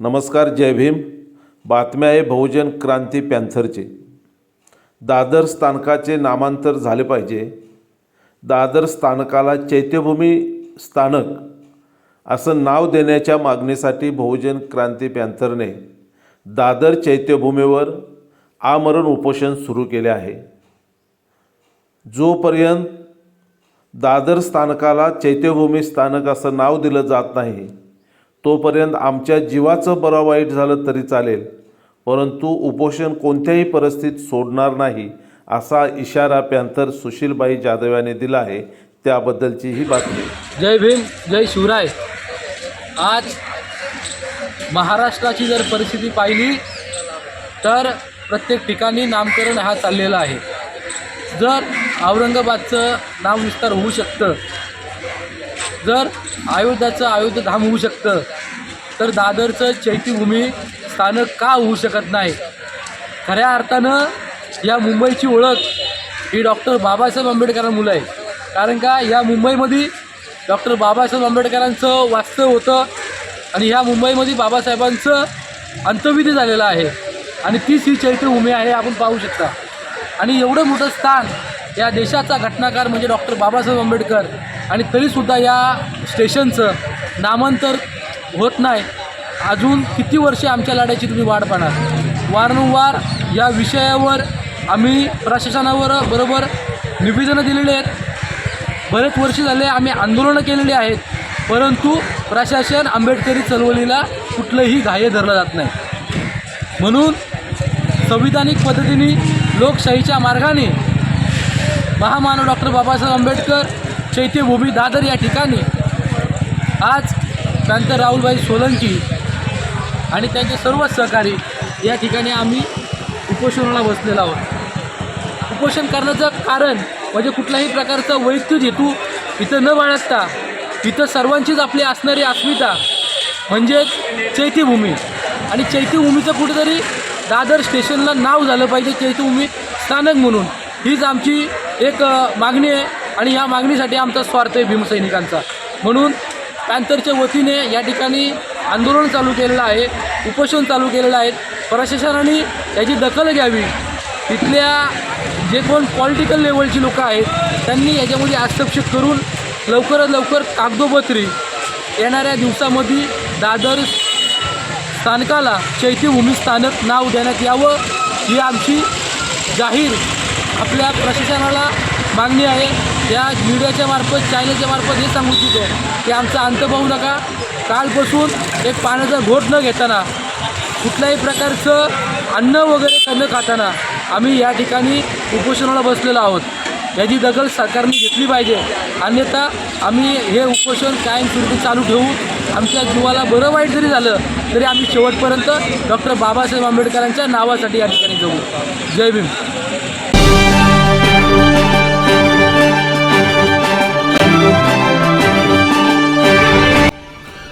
नमस्कार जय भीम. बातम्या आहे बहुजन क्रांती पॅन्थरचे. दादर स्थानकाचे नामांतर झाले पाहिजे. दादर स्थानकाला चैत्यभूमी स्थानक असं नाव देण्याच्या मागणीसाठी बहुजन क्रांती पॅन्थरने दादर चैत्यभूमीवर आमरण उपोषण सुरू केले आहे. जोपर्यंत दादर स्थानकाला चैत्यभूमी स्थानक असं नाव दिलं जात नाही तोपर्यंत आमच्या जीवाचं बरं वाईट झालं तरी चालेल परंतु उपोषण कोणत्याही परिस्थितीत सोडणार नाही असा इशारा पॅन्थर सुशीलबाई जाधव यांनी दिला आहे. त्याबद्दलची ही बातमी. जय भीम जय शिवराय. आज महाराष्ट्राची जर परिस्थिती पाहिली तर प्रत्येक ठिकाणी नामकरण हा चाललेला आहे. जर औरंगाबादचं नाव विस्तार होऊ शकतं जर अयोध्याचं अयोध्याधाम होऊ शकतं तर दादरचं चैत्यभूमी स्थानक का होऊ शकत नाही? खऱ्या अर्थानं या मुंबईची ओळख ही डॉक्टर बाबासाहेब आंबेडकरांमुळं आहे कारण का या मुंबईमध्ये डॉक्टर बाबासाहेब आंबेडकरांचं वास्तव होतं आणि ह्या मुंबईमध्ये बाबासाहेबांचं अंतविधी झालेलं आहे. आणि तीच ही चैत्यभूमी आहे आपण पाहू शकता. आणि एवढं मोठं स्थान या देशाचा घटनाकार म्हणजे डॉक्टर बाबासाहेब आंबेडकर. आणि तरीसुद्धा या स्टेशनचं नामांतर होत नाही. अजून किती वर्षे आमच्या लढ्याची तुम्ही वाढ पाहणार? वारंवार या विषयावर आम्ही प्रशासनावर बरोबर निवेदनं दिलेली आहेत. बरेच वर्ष झाले आम्ही आंदोलनं केलेली आहेत. परंतु प्रशासन आंबेडकरी चळवळीला कुठलंही घाय धरलं जात नाही. म्हणून संविधानिक पद्धतीने लोकशाहीच्या मार्गाने महामानव डॉक्टर बाबासाहेब आंबेडकर चैत्यभूमी दादर या ठिकाणी. आज प्रांत राहुलभाई सोलंकी आणि त्यांचे सर्व सहकारी या ठिकाणी आम्ही उपोषणाला बसलेलो आहोत. उपोषण करण्याचं कारण म्हणजे कुठल्याही प्रकारचा वैयक्तिक हेतू इथं न बाळगता इथं सर्वांचीच आपली असणारी अस्मिता म्हणजेच चैत्यभूमी. आणि चैत्यभूमीचं कुठेतरी दादर स्टेशनला नाव झालं पाहिजे चैत्यभूमी स्थानक म्हणून. हीच आमची एक मागणी आहे आणि या मागणीसाठी आमचा स्वार्थ आहे भीमसैनिकांचा. म्हणून पॅन्थरच्या वतीने या ठिकाणी आंदोलन चालू केलेलं आहे उपोषण चालू केलेलं आहे. प्रशासनाने याची दखल घ्यावी. तिथल्या जे कोण पॉलिटिकल लेवलची लोकं आहेत त्यांनी याच्यामध्ये हस्तक्षेप करून लवकरात लवकर कागदोपत्री येणाऱ्या दिवसामध्ये दादर स्थानकाला चैत्यभूमी स्थानक नाव देण्यात यावं ही आमची जाहीर आपल्या प्रशासनाला मागणी आहे. या मीडियाच्या मार्फत चॅनलच्या मार्फत हे सांगू इच्छितो की आमचा अंत पाहू नका. कालपासून एक पाण्याचा घोट न घेताना कुठल्याही प्रकारचं अन्न वगैरे न खाताना आम्ही या ठिकाणी उपोषणाला बसलेलो आहोत. याची दखल सरकारने घेतली पाहिजे. अन्यथा आम्ही हे उपोषण कायमस्वरूपी चालू ठेवू. आमच्या जीवाला बरं वाईट जरी झालं तरी आम्ही शेवटपर्यंत डॉक्टर बाबासाहेब आंबेडकरांच्या नावासाठी या ठिकाणी जाऊ जय भीम.